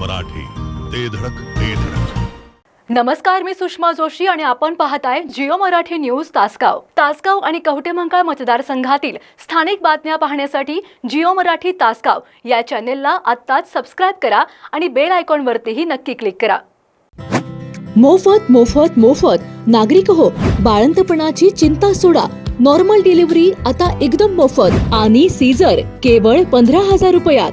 मराठी. ते धडक ते धडक. नमस्कार मी सुषमा जोशी आणि आपण पाहताय जिओ मराठी न्यूज तासगाव. तासगाव आणि कवटेमंकाळ मतदारसंघातील स्थानिक बातम्या पाहण्यासाठी जिओ मराठी तासगाव या चॅनेलला आत्ताच सबस्क्राईब करा आणि बेल आयकॉनवरतीही नक्की क्लिक करा. मोफत मोफत मोफत. नागरिक हो बाळंतपणाची चिंता सोडा. नॉर्मल डिलिव्हरी आता एकदम मोफत. आणि सीझर केवळ पंधरा हजार रुपयात.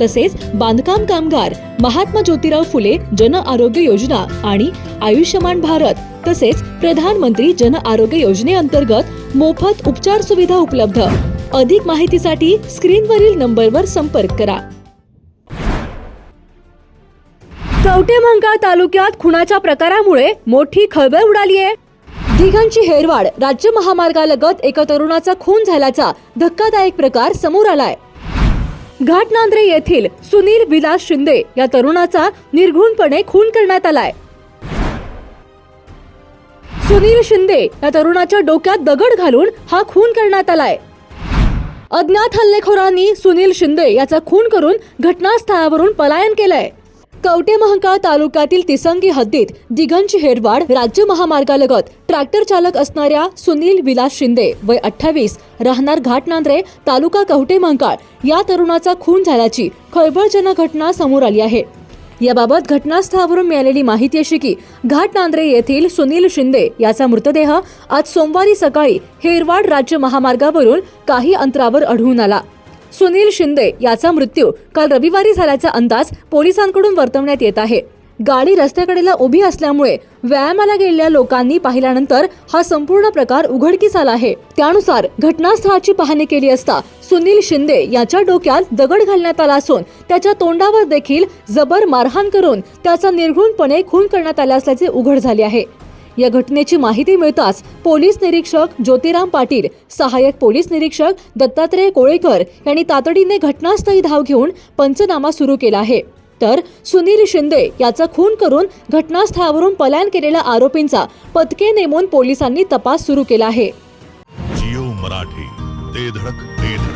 तसेच बांधकाम कामगार महात्मा ज्योतिराव फुले जन आरोग्य योजना आणि आयुष्यमान भारत तसेच प्रधानमंत्री जन आरोग्य योजनेअंतर्गत मोफत उपचार सुविधा उपलब्ध. अधिक माहितीसाठी स्क्रीनवरील नंबरवर संपर्क करा. कवटेमंकाळ तालुक्यात खुनाच्या प्रकारामुळे मोठी खळबळ उडाली आहे दिघांची हेरवाड राज्य महामार्गालगत एका तरुणाचा खून झाल्याचा धक्कादायक प्रकार समोर आलाय. घाटनांद्रे येथील सुनील विलास शिंदे या तरुणाचा निर्घुणपणे खून करण्यात आलाय. सुनील शिंदे या तरुणाच्या डोक्यात दगड घालून हा खून करण्यात आलाय. अज्ञात हल्लेखोरांनी सुनील शिंदे याचा खून करून घटनास्थळावरून पलायन केलंय. कवटेमहांकाळ तालुक्यातील तिसंगी हद्दीत दिघंची हेरवाड राज्य महामार्गालगत ट्रॅक्टर चालक असणाऱ्या सुनील विलास शिंदे वय अठ्ठावीस राहणार घाटनांद्रे तालुका कवटेमहांकाळ या तरुणाचा खून झाल्याची खळबळजनक घटना समोर आली आहे. याबाबत घटनास्थळावरून मिळालेली माहिती अशी की घाटनांद्रे येथील सुनील शिंदे याचा मृतदेह आज सोमवारी सकाळी हेरवाड राज्य महामार्गावरून काही अंतरावर आढळून आला. सुनील शिंदे याचा मृत्यू काल रविवारी झाल्याचा अंदाज पोलिसांकडून वर्तवण्यात येत आहे. गाडी रस्त्याकडेला उभी असल्यामुळे व्यायामाला गेलेल्या लोकांनी पाहिल्यानंतर हा संपूर्ण प्रकार उघडकीस आला आहे. त्यानुसार घटनास्थळाची पाहणी केली असता सुनील शिंदे याच्या डोक्यात दगड घालण्यात आला असून त्याच्या तोंडावर देखील जबर मारहाण करून त्याचा निर्घुणपणे खून करण्यात आला असल्याचे उघड झाले आहे. या घटनेची माहिती मिळताच पोलीस निरीक्षक ज्योतिराम पाटील सहाय्यक पोलीस निरीक्षक दत्तात्रय कोळेकर यांनी तातडीने घटनास्थळी धाव घेऊन पंचनामा सुरू केला आहे. तर सुनील शिंदे याचा खून करून घटनास्थळावरून पलायन केलेल्या आरोपींचा पथके नेमून पोलिसांनी तपास सुरू केला आहे. जिओ मराठी ते धडक ते धडक.